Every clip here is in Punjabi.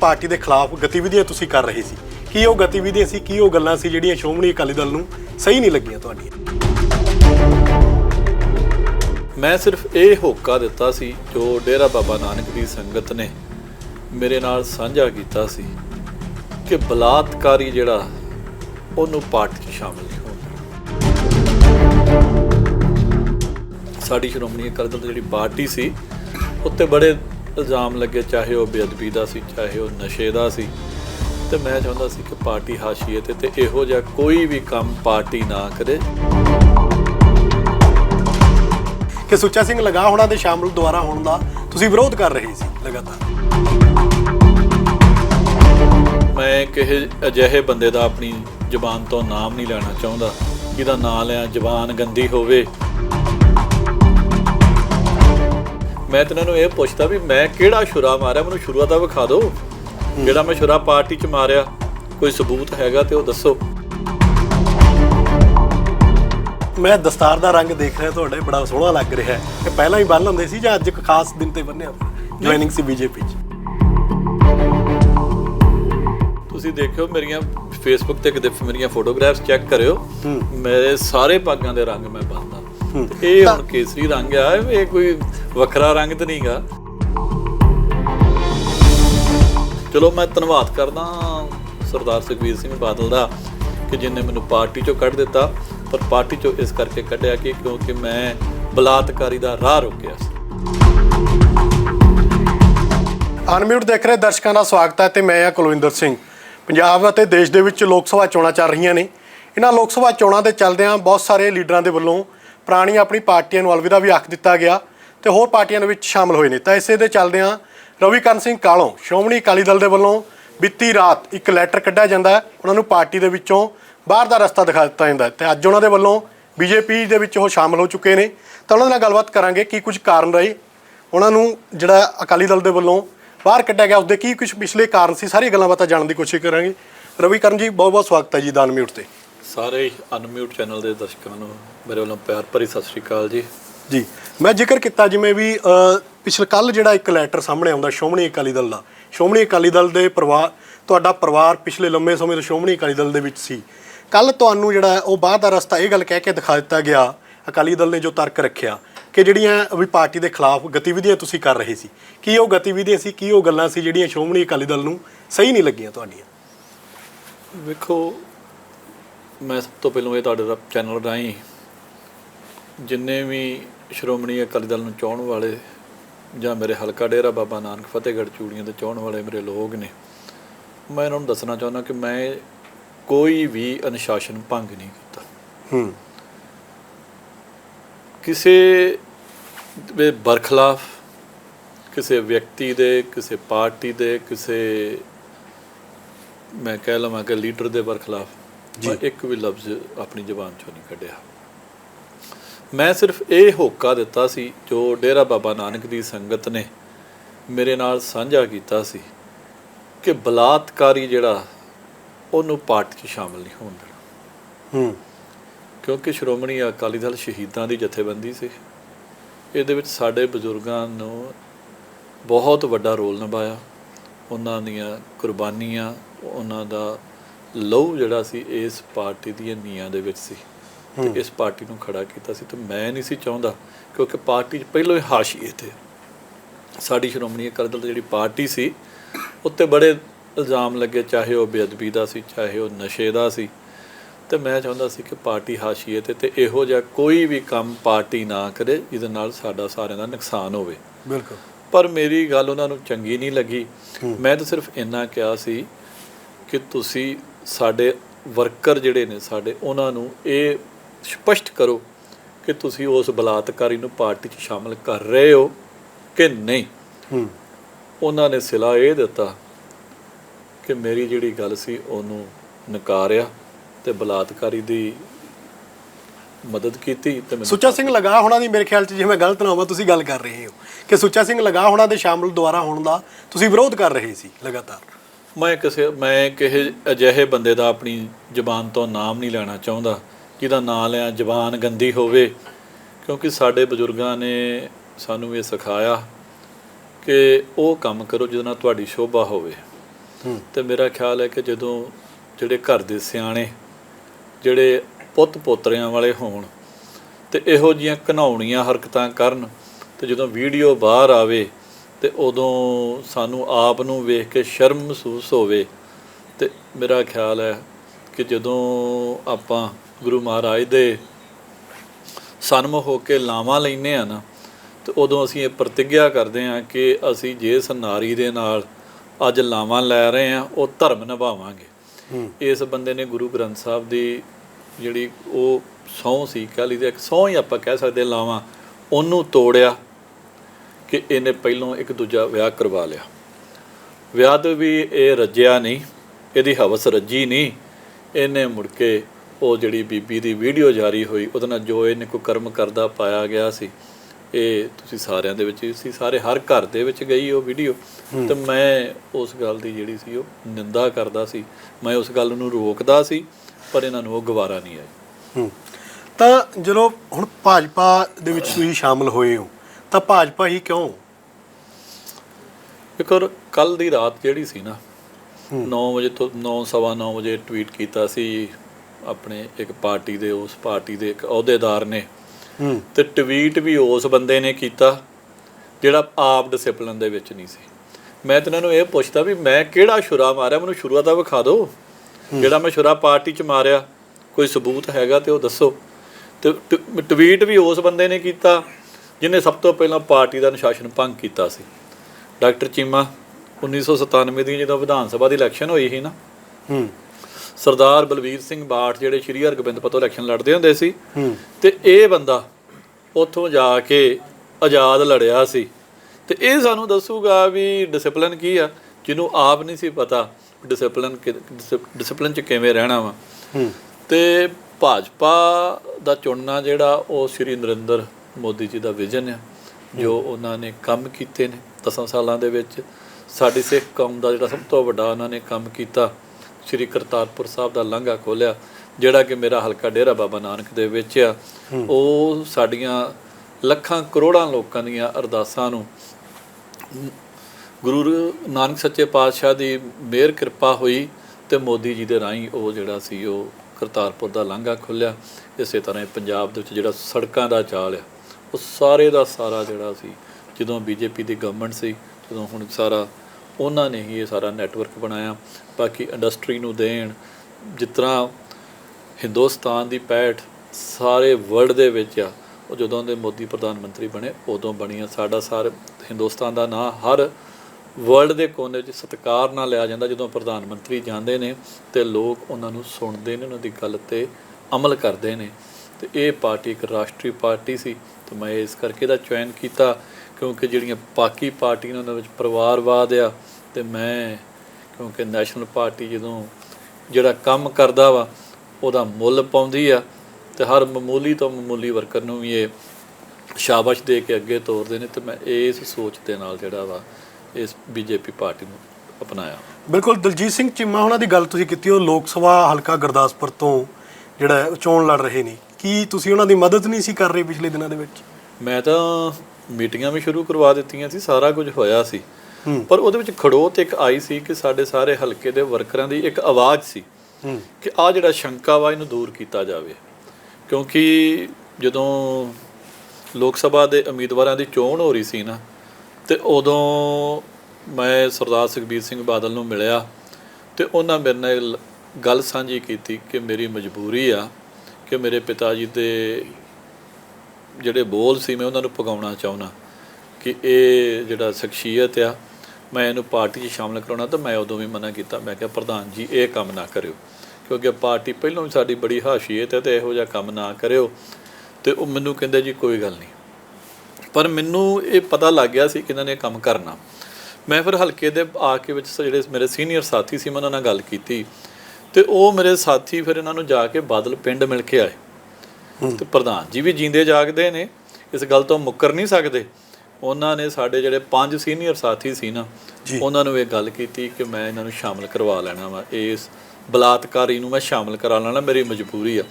ਪਾਰਟੀ ਦੇ ਖਿਲਾਫ ਗਤੀਵਿਧੀਆਂ ਤੁਸੀਂ ਕਰ ਰਹੇ ਸੀ। ਕੀ ਉਹ ਗਤੀਵਿਧੀਆਂ ਸੀ, ਕੀ ਉਹ ਗੱਲਾਂ ਸੀ ਜਿਹੜੀਆਂ ਸ਼੍ਰੋਮਣੀ ਅਕਾਲੀ ਦਲ ਨੂੰ ਸਹੀ ਨਹੀਂ ਲੱਗੀਆਂ ਤੁਹਾਡੀਆਂ? ਮੈਂ ਸਿਰਫ ਇਹ ਹੋਕਾ ਦਿੱਤਾ ਸੀ ਜੋ ਡੇਰਾ ਬਾਬਾ ਨਾਨਕ ਦੀ ਸੰਗਤ ਨੇ ਮੇਰੇ ਨਾਲ ਸਾਂਝਾ ਕੀਤਾ ਸੀ ਕਿ ਬਲਾਤਕਾਰੀ ਜਿਹੜਾ, ਉਹਨੂੰ ਪਾਰਟੀ 'ਚ ਸ਼ਾਮਲ ਨਹੀਂ ਹੋਣ ਸਾਡੀ ਸ਼੍ਰੋਮਣੀ ਅਕਾਲੀ ਦਲ ਦੀ ਜਿਹੜੀ ਪਾਰਟੀ ਸੀ, ਉੱਤੇ ਬੜੇ ਇਲਜ਼ਾਮ ਲੱਗੇ ਚਾਹੇ ਉਹ ਬੇਅਦਬੀ ਦਾ ਸੀ ਚਾਹੇ ਉਹ ਨਸ਼ੇ ਦਾ ਸੀ। ਤੇ ਮੈਂ ਚਾਹੁੰਦਾ ਸੀ ਕਿ ਪਾਰਟੀ ਹਾਸ਼ੀਏ ਤੇ ਤੇ ਇਹੋ ਜਿਹਾ ਕੋਈ ਵੀ ਕੰਮ ਪਾਰਟੀ ਨਾ ਕਰੇ। ਕਿ ਸੁੱਚਾ ਸਿੰਘ ਲਗਾ ਹੋਣਾ ਦੇ ਸ਼ਾਮਲ ਦੁਆਰਾ ਹੋਣ ਦਾ ਤੁਸੀਂ ਵਿਰੋਧ ਕਰ ਰਹੇ ਸੀ ਲਗਾਤਾਰ। ਮੈਂ ਕਿਸੇ ਅਜਿਹੇ ਬੰਦੇ ਦਾ ਆਪਣੀ ਜ਼ੁਬਾਨ ਤੋਂ ਨਾਮ ਨਹੀਂ ਲੈਣਾ ਚਾਹੁੰਦਾ ਜਿਹਦਾ ਨਾਂ ਲਿਆ ਜ਼ੁਬਾਨ ਗੰਦੀ ਹੋਵੇ। ਮੈਂ ਤਾਂ ਇਹਨਾਂ ਨੂੰ ਇਹ ਪੁੱਛਦਾ ਵੀ ਮੈਂ ਕਿਹੜਾ ਛੁਰਾ ਮਾਰਿਆ? ਮੈਨੂੰ ਛੁਰਾ ਤਾਂ ਵਿਖਾ ਦਿਓ। ਜਿਹੜਾ ਮੈਂ ਛੁਰਾ ਪਾਰਟੀ 'ਚ ਮਾਰਿਆ ਕੋਈ ਸਬੂਤ ਹੈਗਾ ਤੇ ਉਹ ਦੱਸੋ। ਮੈਂ ਦਸਤਾਰ ਦਾ ਰੰਗ ਦੇਖ ਰਿਹਾ ਤੁਹਾਡੇ ਬੜਾ ਸੋਹਣਾ ਲੱਗ ਰਿਹਾ ਹੈ। ਪਹਿਲਾਂ ਹੀ ਬੰਨ ਲੈਂਦੇ ਸੀ ਜਾਂ ਅੱਜ ਇੱਕ ਖਾਸ ਦਿਨ ਤੇ ਬੰਨਿਆ? ਜੁਆਇਨਿੰਗ ਸੀ ਬੀਜੇਪੀ ਚ। ਤੁਸੀਂ ਦੇਖਿਓ ਮੇਰੀਆਂ ਫੇਸਬੁੱਕ ਤੇ ਕਿਤੇ ਮੇਰੀਆਂ ਫੋਟੋਗ੍ਰਾਫਸ ਚੈੱਕ ਕਰਿਓ। ਮੇਰੇ ਸਾਰੇ ਪਾਗਾਂ ਦੇ ਰੰਗ ਮੈਂ ਬੰਨਦਾ। ਇਹ ਹੁਣ ਕੇਸਰੀ ਰੰਗ ਆ ਇਹ ਕੋਈ ਵੱਖਰਾ ਰੰਗ ਤਾਂ ਨਹੀਂਗਾ। ਚਲੋ ਮੈਂ ਧੰਨਵਾਦ ਕਰਦਾ ਸਰਦਾਰ ਸੁਖਬੀਰ ਸਿੰਘ ਬਾਦਲ ਦਾ ਕਿ ਜਿਨੇ ਮੈਨੂੰ ਪਾਰਟੀ ਚੋਂ ਕੱਢ ਦਿੱਤਾ, ਪਰ ਪਾਰਟੀ ਚੋਂ ਇਸ ਕਰਕੇ ਕੱਢਿਆ ਕਿ ਕਿਉਂਕਿ ਮੈਂ ਬਲਾਤਕਾਰੀ ਦਾ ਰਾਹ ਰੋਕਿਆ ਸੀ। ਅਨਮਿਊਟ ਦੇਖ ਰਹੇ ਦਰਸ਼ਕਾਂ ਦਾ ਸਵਾਗਤ ਹੈ ਤੇ ਮੈਂ ਆ ਕੁਲਵਿੰਦਰ ਸਿੰਘ। ਪੰਜਾਬ ਅਤੇ ਦੇਸ਼ ਦੇ ਵਿੱਚ ਲੋਕ ਸਭਾ ਚੋਣਾਂ ਚੱਲ ਰਹੀਆਂ ਨੇ। ਇਹਨਾਂ ਲੋਕ ਸਭਾ ਚੋਣਾਂ ਦੇ ਚੱਲਦਿਆਂ ਬਹੁਤ ਸਾਰੇ ਲੀਡਰਾਂ ਦੇ ਵੱਲੋਂ ਪੁਰਾਣੀ ਆਪਣੀ ਪਾਰਟੀਆਂ ਨੂੰ ਅਲਵਿਦਾ ਵੀ ਆਖ ਦਿੱਤਾ ਗਿਆ। ਤੇ ਹੋਰ ਪਾਰਟੀਆਂ ਦੇ ਵਿੱਚ ਸ਼ਾਮਲ ਹੋਏ ਨੇ। ਤਾਂ ਇਸੇ ਦੇ ਚੱਲਦਿਆਂ ਰਵੀਕਰਨ ਸਿੰਘ ਕਾਲੋਂ। ਸ਼੍ਰੋਮਣੀ ਅਕਾਲੀ ਦਲ ਦੇ ਵੱਲੋਂ ਬੀਤੀ ਰਾਤ ਇੱਕ ਲੈਟਰ ਕੱਢਿਆ ਜਾਂਦਾ ਉਹਨਾਂ ਨੂੰ ਪਾਰਟੀ ਦੇ ਵਿੱਚੋਂ ਬਾਹਰ ਦਾ ਰਸਤਾ ਦਿਖਾ ਦਿੱਤਾ ਜਾਂਦਾ ਹੈ। ਤੇ ਅੱਜ ਉਹਨਾਂ ਦੇ ਵੱਲੋਂ ਬੀਜੇਪੀ ਦੇ ਵਿੱਚ ਉਹ ਸ਼ਾਮਲ ਹੋ ਚੁੱਕੇ ਨੇ। ਤਾਂ ਉਹਨਾਂ ਨਾਲ ਗੱਲਬਾਤ ਕਰਾਂਗੇ ਕੀ ਕੁਝ ਕਾਰਨ ਰਹੇ। ਉਹਨਾਂ ਨੂੰ ਜਿਹੜਾ ਅਕਾਲੀ ਦਲ ਦੇ ਵੱਲੋਂ ਬਾਹਰ ਕੱਢਿਆ ਗਿਆ, ਉਸਦੇ ਕੀ ਕੁਝ ਪਿਛਲੇ ਕਾਰਨ ਸੀ, ਸਾਰੀਆਂ ਗੱਲਾਂ ਬਾਤਾਂ ਜਾਣਨ ਦੀ ਕੋਸ਼ਿਸ਼ ਕਰਾਂਗੇ। ਰਵੀਕਰਨ ਜੀ, ਬਹੁਤ ਬਹੁਤ ਸਵਾਗਤ ਹੈ ਜੀ, ਦਾਨ ਮਿਊਟ ਤੇ। ਸਾਰੇ ਅਨਮਿਊਟ ਚੈਨਲ ਦੇ ਦਰਸ਼ਕਾਂ ਨੂੰ ਮੇਰੇ ਵੱਲੋਂ ਪਿਆਰ ਭਰੀ ਸਤਿ ਸ਼੍ਰੀ ਅਕਾਲ ਜੀ। ਜੀ। ਮੈਂ ਜ਼ਿਕਰ ਕੀਤਾ ਜਿਵੇਂ ਵੀ ਪਿਛਲੇ ਕੱਲ ਜਿਹੜਾ ਇੱਕ ਲੈਟਰ ਸਾਹਮਣੇ ਆਉਂਦਾ, ਸ਼੍ਰੋਮਣੀ ਅਕਾਲੀ ਦਲ ਦਾ। ਸ਼੍ਰੋਮਣੀ ਅਕਾਲੀ ਦਲ ਦੇ ਪਰਿਵਾਰ ਤੁਹਾਡਾ ਪਰਿਵਾਰ ਪਿਛਲੇ ਲੰਮੇ ਸਮੇਂ ਤੋਂ ਸ਼੍ਰੋਮਣੀ ਅਕਾਲੀ ਦਲ ਦੇ ਵਿੱਚ ਸੀ। ਕੱਲ ਤੁਹਾਨੂੰ ਜਿਹੜਾ ਉਹ ਬਾਹਰ ਦਾ ਰਸਤਾ ਇਹ ਗੱਲ ਕਹਿ ਕੇ ਦਿਖਾ ਦਿੱਤਾ ਗਿਆ, ਅਕਾਲੀ ਦਲ ਨੇ ਜੋ ਤਰਕ ਰੱਖਿਆ, ਕਿ ਜਿਹੜੀਆਂ ਵੀ ਪਾਰਟੀ ਦੇ ਖਿਲਾਫ ਗਤੀਵਿਧੀਆਂ ਤੁਸੀਂ ਕਰ ਰਹੇ ਸੀ। ਕੀ ਉਹ ਗਤੀਵਿਧੀਆਂ ਸੀ, ਕੀ ਉਹ ਗੱਲਾਂ ਸੀ ਜਿਹੜੀਆਂ ਸ਼੍ਰੋਮਣੀ ਅਕਾਲੀ ਦਲ ਨੂੰ ਸਹੀ ਨਹੀਂ ਲੱਗੀਆਂ ਤੁਹਾਡੀਆਂ? ਵੇਖੋ, ਮੈਂ ਸਭ ਤੋਂ ਪਹਿਲਾਂ ਇਹ ਤੁਹਾਡੇ ਚੈਨਲ ਰਾਹੀਂ ਜਿੰਨੇ ਵੀ ਸ਼੍ਰੋਮਣੀ ਅਕਾਲੀ ਦਲ ਨੂੰ ਚਾਹਣ ਵਾਲੇ ਜਾਂ ਮੇਰੇ ਹਲਕਾ ਡੇਰਾ ਬਾਬਾ ਨਾਨਕ ਫਤਿਹਗੜ੍ਹ ਚੂੜੀਆਂ ਦੇ ਚਾਹਣ ਵਾਲੇ ਮੇਰੇ ਲੋਕ ਨੇ ਮੈਂ ਇਹਨਾਂ ਨੂੰ ਦੱਸਣਾ ਚਾਹੁੰਦਾ ਕਿ ਮੈਂ ਕੋਈ ਵੀ ਅਨੁਸ਼ਾਸਨ ਭੰਗ ਨਹੀਂ ਕੀਤਾ। ਹੂੰ। ਕਿਸੇ ਦੇ ਬਰਖਲਾਫ ਕਿਸੇ ਵਿਅਕਤੀ ਦੇ ਕਿਸੇ ਪਾਰਟੀ ਦੇ ਕਿਸੇ ਮੈਂ ਕਹਿ ਲਵਾਂ ਕਿ ਲੀਡਰ ਦੇ ਬਰਖਲਾਫ ਜੀ। ਮੈਂ ਇੱਕ ਵੀ ਲਫ਼ਜ਼ ਆਪਣੀ ਜ਼ੁਬਾਨ ਚੋਂ ਨਹੀਂ ਕੱਢਿਆ। ਮੈਂ ਸਿਰਫ ਇਹ ਹੋਕਾ ਦਿੱਤਾ ਸੀ ਜੋ ਡੇਰਾ ਬਾਬਾ ਨਾਨਕ ਦੀ ਸੰਗਤ ਨੇ ਮੇਰੇ ਨਾਲ ਸਾਂਝਾ ਕੀਤਾ ਸੀ ਕਿ ਬਲਾਤਕਾਰੀ ਜਿਹੜਾ ਉਹਨੂੰ ਪਾਰਟੀ 'ਚ ਸ਼ਾਮਲ ਨਹੀਂ ਹੋਣ ਦੇਣਾ। ਹੂੰ। ਕਿਉਂਕਿ ਸ਼੍ਰੋਮਣੀ ਅਕਾਲੀ ਦਲ ਸ਼ਹੀਦਾਂ ਦੀ ਜਥੇਬੰਦੀ ਸੀ। ਇਹਦੇ ਵਿੱਚ ਸਾਡੇ ਬਜ਼ੁਰਗਾਂ ਨੂੰ ਬਹੁਤ ਵੱਡਾ ਰੋਲ ਨਿਭਾਇਆ। ਉਹਨਾਂ ਦੀਆਂ ਕੁਰਬਾਨੀਆਂ ਉਹਨਾਂ ਦਾ ਲਹੂ ਜਿਹੜਾ ਸੀ ਇਸ ਪਾਰਟੀ ਦੀਆਂ ਨੀਆਂ ਦੇ ਵਿੱਚ ਸੀ। ਤੇ ਇਸ ਪਾਰਟੀ ਨੂੰ ਖੜਾ ਕੀਤਾ ਸੀ ਤੇ ਮੈਂ ਨਹੀਂ ਸੀ ਚਾਹੁੰਦਾ ਕਿਉਂਕਿ ਪਾਰਟੀ 'ਚ ਪਹਿਲਾਂ ਹੀ ਹਾਸ਼ੀਏ ਤੇ ਸਾਡੀ ਸ਼੍ਰੋਮਣੀ ਅਕਾਲੀ ਦਲ ਦੀ ਜਿਹੜੀ ਪਾਰਟੀ ਸੀ ਉੱਤੇ ਬੜੇ ਇਲਜ਼ਾਮ ਲੱਗੇ ਚਾਹੇ ਉਹ ਬੇਅਦਬੀ ਦਾ ਸੀ ਚਾਹੇ ਉਹ ਨਸ਼ੇ ਦਾ ਸੀ। ਤੇ ਮੈਂ ਚਾਹੁੰਦਾ ਸੀ ਕਿ ਪਾਰਟੀ ਹਾਸ਼ੀਏ ਤੇ ਤੇ ਇਹੋ ਜਿਹਾ ਕੋਈ ਵੀ ਕੰਮ ਪਾਰਟੀ ਨਾ ਕਰੇ ਜਿਹਦੇ ਨਾਲ ਸਾਡਾ ਸਾਰਿਆਂ ਦਾ ਨੁਕਸਾਨ ਹੋਵੇ। ਬਿਲਕੁਲ। ਪਰ ਮੇਰੀ ਗੱਲ ਉਹਨਾਂ ਨੂੰ ਚੰਗੀ ਨਹੀਂ ਲੱਗੀ। ਮੈਂ ਤਾਂ ਸਿਰਫ ਇੰਨਾ ਕਿਹਾ ਸੀ ਕਿ ਤੁਸੀਂ ਸਾਡੇ ਵਰਕਰ ਜਿਹੜੇ ਨੇ ਸਾਡੇ ਉਹਨਾਂ ਨੂੰ ਇਹ ਸਪਸ਼ਟ ਕਰੋ ਕਿ ਤੁਸੀਂ ਉਸ ਬਲਾਤਕਾਰੀ ਨੂੰ ਪਾਰਟੀ 'ਚ ਸ਼ਾਮਲ ਕਰ ਰਹੇ ਹੋ ਕਿ ਨਹੀਂ? ਹੂੰ। ਉਹਨਾਂ ਨੇ ਸਿਲਾ ਇਹ ਦਿੱਤਾ ਕਿ ਮੇਰੀ ਜਿਹੜੀ ਗੱਲ ਸੀ ਉਹਨੂੰ ਨਕਾਰਿਆ ਤੇ ਬਲਾਤਕਾਰੀ ਦੀ ਮਦਦ ਕੀਤੀ ਤੇ ਮੈਨੂੰ ਸੁੱਚਾ ਸਿੰਘ ਲਗਾ ਹੋਣਾ ਦੀ ਮੇਰੇ ਖਿਆਲ 'ਚ ਜੇ ਮੈਂ ਗਲਤ ਨਾ ਹੋਵਾਂ ਤੁਸੀਂ ਗੱਲ ਕਰ ਰਹੇ ਹੋ ਕਿ ਸੁੱਚਾ ਸਿੰਘ ਲਗਾ ਹੋਣਾ ਦੇ ਸ਼ਾਮਲ ਦੁਆਰਾ ਹੋਣ ਦਾ ਤੁਸੀਂ ਵਿਰੋਧ ਕਰ ਰਹੇ ਸੀ ਲਗਾਤਾਰ। ਮੈਂ ਕਿਸੇ ਮੈਂ ਕਿਸੇ ਅਜਿਹੇ ਬੰਦੇ ਦਾ ਆਪਣੀ ਜ਼ੁਬਾਨ ਤੋਂ ਨਾਮ ਨਹੀਂ ਲੈਣਾ ਚਾਹੁੰਦਾ ਜਿਹਦਾ ਨਾਂ ਲਿਆ ਜ਼ੁਬਾਨ ਗੰਦੀ ਹੋਵੇ। ਕਿਉਂਕਿ ਸਾਡੇ ਬਜ਼ੁਰਗਾਂ ਨੇ ਸਾਨੂੰ ਇਹ ਸਿਖਾਇਆ ਕਿ ਉਹ ਕੰਮ ਕਰੋ ਜਿਹਦੇ ਨਾਲ ਤੁਹਾਡੀ ਸ਼ੋਭਾ ਹੋਵੇ। ਤੇ ਮੇਰਾ ਖਿਆਲ ਹੈ ਕਿ ਜਦੋਂ ਜਿਹੜੇ ਘਰ ਦੇ ਸਿਆਣੇ ਜਿਹੜੇ ਪੁੱਤ ਪੋਤਰਿਆਂ ਵਾਲੇ ਹੋਣ ਤੇ ਇਹੋ ਜੀਆਂ ਘਨਾਉਣੀਆਂ ਹਰਕਤਾਂ ਕਰਨ ਤੇ ਜਦੋਂ ਵੀਡੀਓ ਬਾਹਰ ਆਵੇ ਤੇ ਉਦੋਂ ਸਾਨੂੰ ਆਪ ਨੂੰ ਵੇਖ ਕੇ ਸ਼ਰਮ ਮਹਿਸੂਸ ਹੋਵੇ ਤੇ ਮੇਰਾ ਖਿਆਲ ਹੈ ਕਿ ਜਦੋਂ ਆਪਾਂ ਗੁਰੂ ਮਹਾਰਾਜ ਦੇ ਸਨਮੁਖ ਹੋ ਕੇ ਲਾਵਾਂ ਲੈਨੇ ਆ ਨਾ ਤੇ ਉਦੋਂ ਅਸੀਂ ਇਹ ਪ੍ਰਤੀਗਿਆ ਕਰਦੇ ਆ ਕਿ ਅਸੀਂ ਜਿਸ ਨਾਰੀ ਦੇ ਨਾਲ ਅੱਜ ਲਾਵਾਂ ਲੈ ਰਹੇ ਆ ਉਹ ਧਰਮ ਨਿਭਾਵਾਂਗੇ। ਇਸ ਬੰਦੇ ਨੇ ਗੁਰੂ ਗ੍ਰੰਥ ਸਾਹਿਬ ਦੀ ਜਿਹੜੀ ਉਹ ਸਹੁੰ ਸੀ ਕਹ ਲਈ ਤੇ ਇੱਕ ਸਹੁੰ ਹੀ ਆਪਾਂ ਕਹਿ ਸਕਦੇ ਲਾਵਾਂ ਉਹਨੂੰ ਤੋੜਿਆ ਕਿ ਇਹਨੇ ਪਹਿਲੋਂ ਇੱਕ ਦੂਜਾ ਵਿਆਹ ਕਰਵਾ ਲਿਆ। ਵਿਆਹ ਤੇ ਵੀ ਇਹ ਰੱਜਿਆ ਨਹੀਂ ਇਹਦੀ ਹਵਸ ਰੱਜੀ ਨਹੀਂ ਇਹਨੇ ਮੁੜ ਕੇ ਉਹ ਜਿਹੜੀ ਬੀਬੀ ਦੀ ਵੀਡੀਓ ਜਾਰੀ ਹੋਈ ਉਹਦੇ ਨਾਲ ਜੋ ਇਹਨੇ ਕੋਈ ਕਰਮ ਕਰਦਾ ਪਾਇਆ ਗਿਆ ਸੀ ਇਹ ਤੁਸੀਂ ਸਾਰਿਆਂ ਦੇ ਵਿੱਚ ਸੀ ਸਾਰੇ ਹਰ ਘਰ ਦੇ ਵਿੱਚ ਗਈ ਉਹ ਵੀਡੀਓ। ਤੇ ਮੈਂ ਉਸ ਗੱਲ ਦੀ ਜਿਹੜੀ ਸੀ ਉਹ ਨਿੰਦਾ ਕਰਦਾ ਸੀ। ਮੈਂ ਉਸ ਗੱਲ ਨੂੰ ਰੋਕਦਾ ਸੀ ਪਰ ਇਹਨਾਂ ਨੂੰ ਉਹ ਗਵਾਰਾ ਨਹੀਂ ਆਈ ਤਾਂ ਜਦੋਂ ਹੁਣ ਭਾਜਪਾ ਦੇ ਵਿੱਚ ਤੁਸੀਂ ਸ਼ਾਮਲ ਹੋਏ ਹੋ ਤਾਂ ਭਾਜਪਾ ਹੀ ਕਿਉਂ? ਇੱਕ ਹੋਰ ਕੱਲ ਦੀ ਰਾਤ ਜਿਹੜੀ ਸੀ ਨਾ 9 ਵਜੇ ਤੋਂ 9:30 ਵਜੇ ਟਵੀਟ ਕੀਤਾ ਸੀ ਆਪਣੇ ਇੱਕ ਪਾਰਟੀ ਦੇ ਉਸ ਪਾਰਟੀ ਦੇ ਇੱਕ ਅਹੁਦੇਦਾਰ ਨੇ। ਹੂੰ। ਤੇ ਟਵੀਟ ਵੀ ਉਸ ਬੰਦੇ ਨੇ ਕੀਤਾ ਜਿਹੜਾ ਆਪ ਡਿਸਪਲਿਨ ਦੇ ਵਿੱਚ ਨਹੀਂ ਸੀ। ਮੈਂ ਤਾਂ ਇਹਨਾਂ ਨੂੰ ਇਹ ਪੁੱਛਦਾ ਵੀ ਮੈਂ ਕਿਹੜਾ ਸ਼ੁਰਾ ਮਾਰਿਆ? ਮੈਨੂੰ ਸ਼ੁਰਾ ਦਾ ਵਿਖਾ ਦਿਓ। ਜਿਹੜਾ ਮੈਂ ਸ਼ੁਰਾ ਪਾਰਟੀ 'ਚ ਮਾਰਿਆ ਕੋਈ ਸਬੂਤ ਹੈਗਾ ਤੇ ਉਹ ਦੱਸੋ। ਤੇ ਟਵੀਟ ਵੀ ਉਸ ਬੰਦੇ ਨੇ ਕੀਤਾ ਜਿਹਨੇ ਸਭ ਤੋਂ ਪਹਿਲਾਂ ਪਾਰਟੀ ਦਾ ਅਨੁਸ਼ਾਸਨ ਭੰਗ ਕੀਤਾ ਸੀ। ਡਾਕਟਰ ਚੀਮਾ 1997 ਦੀ ਜਦੋਂ ਵਿਧਾਨ ਸਭਾ ਦੀ ਇਲੈਕਸ਼ਨ ਹੋਈ ਸੀ ਨਾ ਹੂੰ। ਸਰਦਾਰ ਬਲਵੀਰ ਸਿੰਘ ਬਾਠ ਜਿਹੜੇ ਸ਼੍ਰੀ ਹਰਗੋਬਿੰਦ ਤੋਂ ਇਲੈਕਸ਼ਨ ਲੜਦੇ ਹੁੰਦੇ ਸੀ ਤੇ ਇਹ ਬੰਦਾ ਉੱਥੋਂ ਜਾ ਕੇ ਆਜ਼ਾਦ ਲੜਿਆ ਸੀ। ਤੇ ਇਹ ਸਾਨੂੰ ਦੱਸੂਗਾ ਵੀ ਡਿਸਪਲਿਨ ਕੀ ਆ ਜਿਹਨੂੰ ਆਪ ਨਹੀਂ ਸੀ ਪਤਾ ਡਿਸਪਲਿਨ ਡਿਸਪਲਿਨ ਚ ਕਿਵੇਂ ਰਹਿਣਾ ਵਾ। ਤੇ ਭਾਜਪਾ ਦਾ ਚੁਣਨਾ ਜਿਹੜਾ ਉਹ ਸ਼੍ਰੀ ਨਰਿੰਦਰ ਮੋਦੀ ਜੀ ਦਾ ਵਿਜ਼ਨ ਆ ਜੋ ਉਹਨਾਂ ਨੇ ਕੰਮ ਕੀਤੇ ਨੇ 10 ਸਾਲਾਂ ਦੇ ਵਿੱਚ। ਸਾਡੀ ਸਿੱਖ ਕੌਮ ਦਾ ਜਿਹੜਾ ਸਭ ਤੋਂ ਵੱਡਾ ਉਹਨਾਂ ਨੇ ਕੰਮ ਕੀਤਾ। ਸ਼੍ਰੀ ਕਰਤਾਰਪੁਰ ਸਾਹਿਬ ਦਾ ਲਾਂਘਾ ਖੋਲਿਆ ਜਿਹੜਾ ਕਿ ਮੇਰਾ ਹਲਕਾ ਡੇਰਾ ਬਾਬਾ ਨਾਨਕ ਦੇ ਵਿੱਚ ਆ। ਉਹ ਸਾਡੀਆਂ ਲੱਖਾਂ ਕਰੋੜਾਂ ਲੋਕਾਂ ਦੀਆਂ ਅਰਦਾਸਾਂ ਨੂੰ ਗੁਰੂ ਨਾਨਕ ਸੱਚੇ ਪਾਤਸ਼ਾਹ ਦੀ ਮਿਹਰ ਕਿਰਪਾ ਹੋਈ ਤੇ ਮੋਦੀ ਜੀ ਦੇ ਰਾਹੀਂ ਉਹ ਜਿਹੜਾ ਸੀ ਉਹ ਕਰਤਾਰਪੁਰ ਦਾ ਲਾਂਘਾ ਖੁੱਲਿਆ ਇਸੇ ਤਰ੍ਹਾਂ ਹੀ ਪੰਜਾਬ ਦੇ ਵਿੱਚ ਜਿਹੜਾ ਸੜਕਾਂ ਦਾ ਚਾਲ ਆ ਉਹ ਸਾਰੇ ਦਾ ਸਾਰਾ ਜਿਹੜਾ ਸੀ ਜਦੋਂ ਬੀਜੇਪੀ ਦੀ ਗਵਰਨਮੈਂਟ ਸੀ ਜਦੋਂ ਹੁਣ ਸਾਰਾ ਉਹਨਾਂ ਨੇ ਹੀ ਇਹ ਸਾਰਾ ਨੈਟਵਰਕ ਬਣਾਇਆ, ਬਾਕੀ ਇੰਡਸਟਰੀ ਨੂੰ ਦੇਣ, ਜਿਸ ਤਰ੍ਹਾਂ ਹਿੰਦੁਸਤਾਨ ਦੀ ਪੈਠ ਸਾਰੇ ਵਰਲਡ ਦੇ ਵਿੱਚ ਆ, ਉਹ ਜਦੋਂ ਦੇ ਮੋਦੀ ਪ੍ਰਧਾਨ ਮੰਤਰੀ ਬਣੇ, ਉਦੋਂ ਬਣੀਆਂ ਸਾਡਾ ਸਾਰ, ਹਿੰਦੁਸਤਾਨ ਦਾ ਨਾਂ ਹਰ ਵਰਲਡ ਦੇ ਕੋਨੇ 'ਚ ਸਤਿਕਾਰ ਨਾਲ ਲਿਆ ਜਾਂਦਾ, ਜਦੋਂ ਪ੍ਰਧਾਨ ਮੰਤਰੀ ਜਾਂਦੇ ਨੇ ਤੇ ਲੋਕ ਉਹਨਾਂ ਨੂੰ ਸੁਣਦੇ ਨੇ, ਉਹਨਾਂ ਦੀ ਗੱਲ ਤੇ ਅਮਲ ਕਰਦੇ ਨੇ। ਤੇ ਇਹ ਪਾਰਟੀ ਇੱਕ ਰਾਸ਼ਟਰੀ ਪਾਰਟੀ ਸੀ, ਤੇ ਮੈਂ ਇਸ ਕਰਕੇ ਦਾ ਚੁਆਇਨ ਕੀਤਾ। ਕਿਉਂਕਿ ਜਿਹੜੀਆਂ ਬਾਕੀ ਪਾਰਟੀਆਂ ਨੇ ਉਹਨਾਂ ਵਿੱਚ ਪਰਿਵਾਰਵਾਦ ਆ ਤੇ ਮੈਂ ਕਿਉਂਕਿ ਨੈਸ਼ਨਲ ਪਾਰਟੀ ਜਦੋਂ ਜਿਹੜਾ ਕੰਮ ਕਰਦਾ ਵਾ ਉਹਦਾ ਮੁੱਲ ਪਾਉਂਦੀ ਆ ਤੇ ਹਰ ਮਾਮੂਲੀ ਤੋਂ ਮਾਮੂਲੀ ਵਰਕਰ ਨੂੰ ਵੀ ਇਹ ਸ਼ਾਬਾਸ਼ ਦੇ ਕੇ ਅੱਗੇ ਤੋਰਦੇ ਨੇ ਤੇ ਮੈਂ ਇਸ ਸੋਚ ਦੇ ਨਾਲ ਜਿਹੜਾ ਵਾ ਇਸ ਬੀਜੇਪੀ ਪਾਰਟੀ ਨੂੰ ਅਪਣਾਇਆ। ਬਿਲਕੁਲ ਦਲਜੀਤ ਸਿੰਘ ਚੀਮਾ ਉਹਨਾਂ ਦੀ ਗੱਲ ਤੁਸੀਂ ਕੀਤੀ ਉਹ ਲੋਕ ਸਭਾ ਹਲਕਾ ਗੁਰਦਾਸਪੁਰ ਤੋਂ ਜਿਹੜਾ ਚੋਣ ਲੜ ਰਹੇ ਨੇ। ਕੀ ਤੁਸੀਂ ਉਹਨਾਂ ਦੀ ਮਦਦ ਨਹੀਂ ਸੀ ਕਰ ਰਹੇ ਪਿਛਲੇ ਦਿਨਾਂ ਦੇ ਵਿੱਚ? ਮੈਂ ਤਾਂ ਮੀਟਿੰਗਾਂ ਵੀ ਸ਼ੁਰੂ ਕਰਵਾ ਦਿੱਤੀਆਂ ਸੀ ਸਾਰਾ ਕੁਝ ਹੋਇਆ ਸੀ। ਪਰ ਉਹਦੇ ਵਿੱਚ ਖੜੋਤ ਇੱਕ ਆਈ ਸੀ ਕਿ ਸਾਡੇ ਸਾਰੇ ਹਲਕੇ ਦੇ ਵਰਕਰਾਂ ਦੀ ਇੱਕ ਆਵਾਜ਼ ਸੀ ਕਿ ਆ ਜਿਹੜਾ ਸ਼ੰਕਾ ਵਾ ਇਹਨੂੰ ਦੂਰ ਕੀਤਾ ਜਾਵੇ। ਕਿਉਂਕਿ ਜਦੋਂ ਲੋਕ ਸਭਾ ਦੇ ਉਮੀਦਵਾਰਾਂ ਦੀ ਚੋਣ ਹੋ ਰਹੀ ਸੀ ਨਾ ਤੇ ਉਦੋਂ ਮੈਂ ਸਰਦਾਰ ਸੁਖਬੀਰ ਸਿੰਘ ਬਾਦਲ ਨੂੰ ਮਿਲਿਆ ਤੇ ਉਹਨਾਂ ਮੇਰੇ ਨਾਲ ਗੱਲ ਸਾਂਝੀ ਕੀਤੀ ਕਿ ਮੇਰੀ ਮਜਬੂਰੀ ਆ ਕਿ ਮੇਰੇ ਪਿਤਾ ਜੀ ਦੇ ਜਿਹੜੇ ਬੋਲ ਸੀ, ਮੈਂ ਉਹਨਾਂ ਨੂੰ ਪਗਾਉਣਾ ਚਾਹੁੰਦਾ ਕਿ ਇਹ ਜਿਹੜਾ ਸ਼ਖਸੀਅਤ ਆ, ਮੈਂ ਇਹਨੂੰ ਪਾਰਟੀ 'ਚ ਸ਼ਾਮਲ ਕਰਾਉਣਾ ਤਾਂ ਮੈਂ ਉਦੋਂ ਵੀ ਮਨਾ ਕੀਤਾ। ਮੈਂ ਕਿਹਾ, ਪ੍ਰਧਾਨ ਜੀ, ਇਹ ਕੰਮ ਨਾ ਕਰਿਓ, ਕਿਉਂਕਿ ਪਾਰਟੀ ਪਹਿਲਾਂ ਵੀ ਸਾਡੀ ਬੜੀ ਹਾਸ਼ੀਅਤ ਹੈ ਤੇ ਇਹੋ ਜਿਹਾ ਕੰਮ ਨਾ ਕਰਿਓ। ਤੇ ਉਹ ਮੈਨੂੰ ਕਹਿੰਦੇ, ਜੀ, ਕੋਈ ਗੱਲ ਨਹੀਂ। ਪਰ ਮੈਨੂੰ ਇਹ ਪਤਾ ਲੱਗ ਗਿਆ ਸੀ ਕਿ ਇਹਨਾਂ ਨੇ ਇਹ ਕੰਮ ਕਰਨਾ। ਮੈਂ ਫਿਰ ਹਲਕੇ ਦੇ ਆ ਕੇ ਵਿੱਚ ਜਿਹੜੇ ਮੇਰੇ ਸੀਨੀਅਰ ਸਾਥੀ ਸੀ, ਮੈਂ ਉਹਨਾਂ ਨਾਲ ਗੱਲ ਕੀਤੀ ਤੇ ਉਹ ਮੇਰੇ ਸਾਥੀ ਫਿਰ ਇਹਨਾਂ ਨੂੰ ਜਾ ਕੇ ਬਾਦਲ ਪਿੰਡ ਮਿਲ ਕੇ ਆਏ। ਤੇ ਪ੍ਰਧਾਨ ਜੀ ਵੀ ਜਿੰਦੇ ਜਾਗਦੇ ਨੇ ਇਸ ਗੱਲ ਤੋਂ ਮੁੱਕਰ ਨਹੀਂ ਸਕਦੇ। ਉਹਨਾਂ ਨੇ ਸਾਡੇ ਜਿਹੜੇ ਪੰਜ ਸੀਨੀਅਰ ਸਾਥੀ ਸੀ ਨਾ ਉਹਨਾਂ ਨੂੰ ਇਹ ਗੱਲ ਕੀਤੀ ਕਿ ਮੈਂ ਇਹਨਾਂ ਨੂੰ ਸ਼ਾਮਲ ਕਰਵਾ ਲੈਣਾ ਵਾ। ਇਸ ਬਲਾਤਕਾਰੀ ਨੂੰ ਮੈਂ ਸ਼ਾਮਲ ਕਰਾ ਲੈਣਾ ਮੇਰੀ ਮਜਬੂਰੀ ਆ।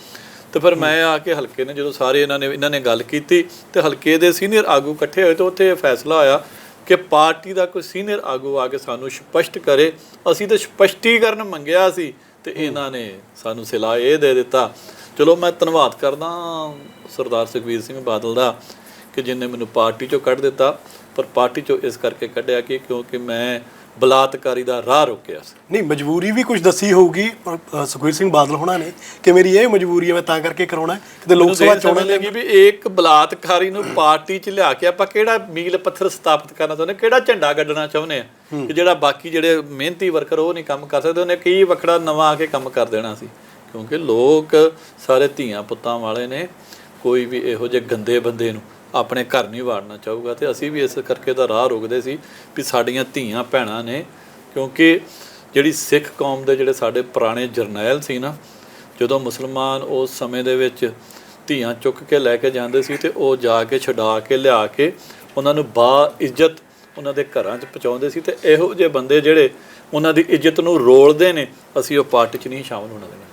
ਤੇ ਫਿਰ ਮੈਂ ਆ ਕੇ ਹਲਕੇ ਨੇ ਜਦੋਂ ਸਾਰੇ ਇਹਨਾਂ ਨੇ ਇਹਨਾਂ ਨੇ ਗੱਲ ਕੀਤੀ ਤੇ ਹਲਕੇ ਦੇ ਸੀਨੀਅਰ ਆਗੂ ਇਕੱਠੇ ਹੋਏ ਤੇ ਉੱਥੇ ਇਹ ਫੈਸਲਾ ਆਇਆ ਕਿ ਪਾਰਟੀ ਦਾ ਕੋਈ ਸੀਨੀਅਰ ਆਗੂ ਆ ਕੇ ਸਾਨੂੰ ਸਪਸ਼ਟ ਕਰੇ। ਅਸੀਂ ਤਾਂ ਸਪਸ਼ਟੀਕਰਨ ਮੰਗਿਆ ਸੀ ਤੇ ਇਹਨਾਂ ਨੇ ਸਾਨੂੰ ਸਿਲਾ ਇਹ ਦੇ ਦਿੱਤਾ ਚਲੋ ਮੈਂ ਧੰਨਵਾਦ ਕਰਦਾ ਸਰਦਾਰ ਸੁਖਬੀਰ ਸਿੰਘ ਬਾਦਲ ਦਾ ਕਿ ਜਿਨੇ ਮੈਨੂੰ ਪਾਰਟੀ ਚੋਂ ਕੱਢ ਦਿੱਤਾ ਪਰ ਪਾਰਟੀ ਚੋਂ ਇਸ ਕਰਕੇ ਕੱਢਿਆ ਕਿ ਕਿਉਂਕਿ ਮੈਂ ਬਲਾਤਕਾਰੀ ਦਾ ਰਾਹ ਰੋਕਿਆ ਸੀ। ਨਹੀਂ ਮਜਬੂਰੀ ਵੀ ਕੁਝ ਦੱਸੀ ਹੋਊਗੀ ਸੁਖਬੀਰ ਸਿੰਘ ਬਾਦਲ ਹੋਣਾ ਨੇ ਕਿ ਮੇਰੀ ਇਹ ਮਜਬੂਰੀ ਹੈ ਮੈਂ ਤਾਂ ਕਰਕੇ ਕਰਾਉਣਾ। ਕਿਤੇ ਲੋਕ ਸਭਾ ਚੋਣਾਂ ਲੱਗੀ ਵੀ ਇੱਕ ਬਲਾਤਕਾਰੀ ਨੂੰ ਪਾਰਟੀ 'ਚ ਲਿਆ ਕੇ ਆਪਾਂ ਕਿਹੜਾ ਮੀਲ ਪੱਥਰ ਸਥਾਪਿਤ ਕਰਨਾ ਚਾਹੁੰਦੇ ਕਿਹੜਾ ਝੰਡਾ ਗੱਡਣਾ ਚਾਹੁੰਦੇ ਆ? ਕਿ ਜਿਹੜਾ ਬਾਕੀ ਜਿਹੜੇ ਮਿਹਨਤੀ ਵਰਕਰ ਉਹ ਨਹੀਂ ਕੰਮ ਕਰ ਸਕਦੇ ਉਹਨੇ ਕੀ ਵਖੜਾ ਨਵਾਂ ਆ ਕੇ ਕੰਮ ਕਰ ਦੇਣਾ ਸੀ? ਕਿਉਂਕਿ ਲੋਕ ਸਾਰੇ ਧੀਆਂ ਪੁੱਤਾਂ ਵਾਲੇ ਨੇ ਕੋਈ ਵੀ ਇਹੋ ਜਿਹੇ ਗੰਦੇ ਬੰਦੇ ਨੂੰ ਆਪਣੇ ਘਰ ਨਹੀਂ ਵਾੜਨਾ ਚਾਹੂਗਾ ਤੇ ਅਸੀਂ ਵੀ ਇਸ ਕਰਕੇ ਦਾ ਰਾਹ ਰੋਕਦੇ ਸੀ ਵੀ ਸਾਡੀਆਂ ਧੀਆਂ ਭੈਣਾਂ ਨੇ ਕਿਉਂਕਿ ਜਿਹੜੀ ਸਿੱਖ ਕੌਮ ਦੇ ਜਿਹੜੇ ਸਾਡੇ ਪੁਰਾਣੇ ਜਰਨੈਲ ਸੀ ਨਾ, ਜਦੋਂ ਮੁਸਲਮਾਨ ਉਸ ਸਮੇਂ ਦੇ ਵਿੱਚ ਧੀਆਂ ਚੁੱਕ ਕੇ ਲੈ ਕੇ ਜਾਂਦੇ ਸੀ ਤੇ ਉਹ ਜਾ ਕੇ ਛਡਾ ਕੇ, ਲਿਆ ਕੇ ਉਹਨਾਂ ਨੂੰ ਬਾ ਇੱਜ਼ਤ ਉਹਨਾਂ ਦੇ ਘਰਾਂ 'ਚ ਪਹੁੰਚਾਉਂਦੇ ਸੀ ਤੇ ਇਹੋ ਜਿਹੇ ਬੰਦੇ ਜਿਹੜੇ ਉਹਨਾਂ ਦੀ ਇੱਜ਼ਤ ਨੂੰ ਰੋਲਦੇ ਨੇ, ਅਸੀਂ ਉਹ ਪਾਰਟੀ 'ਚ ਨਹੀਂ ਸ਼ਾਮਲ ਹੋਣਾ ਦੇਣਾ।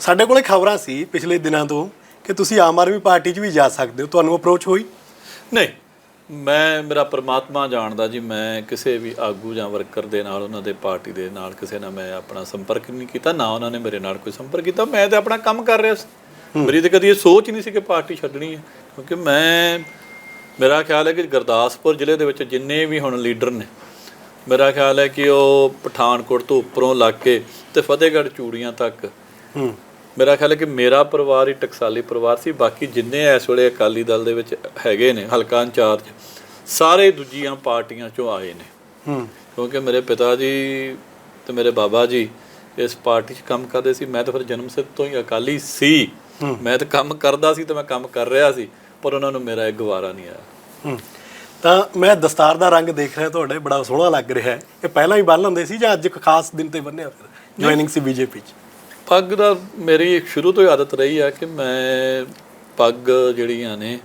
ਸਾਡੇ ਕੋਲੇ ਖਬਰਾਂ ਸੀ ਪਿਛਲੇ ਦਿਨਾਂ ਤੋਂ ਕਿ ਤੁਸੀਂ ਆਮ ਆਦਮੀ ਪਾਰਟੀ 'ਚ ਵੀ ਜਾ ਸਕਦੇ ਹੋ। ਤੁਹਾਨੂੰ ਅਪਰੋਚ ਹੋਈ? ਨਹੀਂ। ਮੈਂ ਮੇਰਾ ਪ੍ਰਮਾਤਮਾ ਜਾਣਦਾ ਜੀ ਮੈਂ ਕਿਸੇ ਵੀ ਆਗੂ ਜਾਂ ਵਰਕਰ ਦੇ ਨਾਲ ਉਹਨਾਂ ਦੇ ਪਾਰਟੀ ਦੇ ਨਾਲ ਕਿਸੇ ਨਾਲ ਮੈਂ ਆਪਣਾ ਸੰਪਰਕ ਨਹੀਂ ਕੀਤਾ ਨਾ ਉਹਨਾਂ ਨੇ ਮੇਰੇ ਨਾਲ ਕੋਈ ਸੰਪਰਕ ਕੀਤਾ। ਮੈਂ ਤਾਂ ਆਪਣਾ ਕੰਮ ਕਰ ਰਿਹਾ ਸੀ। ਮੇਰੀ ਤਾਂ ਕਦੀ ਇਹ ਸੋਚ ਨਹੀਂ ਸੀ ਕਿ ਪਾਰਟੀ ਛੱਡਣੀ ਹੈ। ਕਿਉਂਕਿ ਮੈਂ ਮੇਰਾ ਖਿਆਲ ਹੈ ਕਿ ਗੁਰਦਾਸਪੁਰ ਜ਼ਿਲ੍ਹੇ ਦੇ ਵਿੱਚ ਜਿੰਨੇ ਵੀ ਹੁਣ ਲੀਡਰ ਨੇ ਮੇਰਾ ਖਿਆਲ ਹੈ ਕਿ ਉਹ ਪਠਾਨਕੋਟ ਤੋਂ ਉੱਪਰੋਂ ਲੱਗ ਕੇ ਤੇ ਫਤਿਹਗੜ੍ਹ ਚੂੜੀਆਂ ਤੱਕ ਹੂੰ। ਮੇਰਾ ਖਿਆਲ ਹੈ ਕਿ ਮੇਰਾ ਪਰਿਵਾਰ ਹੀ ਟਕਸਾਲੀ ਪਰਿਵਾਰ ਸੀ ਬਾਕੀ ਜਿੰਨੇ ਇਸ ਵੇਲੇ ਅਕਾਲੀ ਦਲ ਦੇ ਵਿੱਚ ਹੈਗੇ ਨੇ ਹਲਕਾ ਇੰਚਾਰਜ ਸਾਰੇ ਦੂਜੀਆਂ ਪਾਰਟੀਆਂ ਚੋਂ ਆਏ ਨੇ। ਹੂੰ। ਕਿਉਂਕਿ ਮੇਰੇ ਪਿਤਾ ਜੀ ਤੇ ਮੇਰੇ ਬਾਬਾ ਜੀ ਇਸ ਪਾਰਟੀ 'ਚ ਕੰਮ ਕਰਦੇ ਸੀ ਮੈਂ ਤਾਂ ਫਿਰ ਜਨਮ ਸਿੱਧ ਤੋਂ ਹੀ ਅਕਾਲੀ ਸੀ। ਮੈਂ ਤਾਂ ਕੰਮ ਕਰਦਾ ਸੀ ਤੇ ਮੈਂ ਕੰਮ ਕਰ ਰਿਹਾ ਸੀ ਪਰ ਉਹਨਾਂ ਨੂੰ ਮੇਰਾ ਇਹ ਗਵਾਰਾ ਨਹੀਂ ਆਇਆ। ਤਾਂ ਮੈਂ ਦਸਤਾਰ ਦਾ ਰੰਗ ਦੇਖ ਰਿਹਾ ਤੁਹਾਡੇ ਬੜਾ ਸੋਹਣਾ ਲੱਗ ਰਿਹਾ ਹੈ। ਇਹ ਪਹਿਲਾਂ ਹੀ ਬੰਨ ਲੈਂਦੇ ਸੀ ਜਾਂ ਅੱਜ ਇੱਕ ਖਾਸ ਦਿਨ ਤੇ ਬੰਨਿਆ ਫਿਰ ਜੁਆਇਨਿੰਗ ਸੀ ਬੀਜੇਪੀ 'ਚ? ਪੱਗ ਦਾ ਮੇਰੀ ਸ਼ੁਰੂ ਤੋਂ ਹੀ ਆਦਤ ਰਹੀ ਆ ਕਿ ਮੈਂ ਪੱਗ ਜਿਹੜੀਆਂ ਨੇ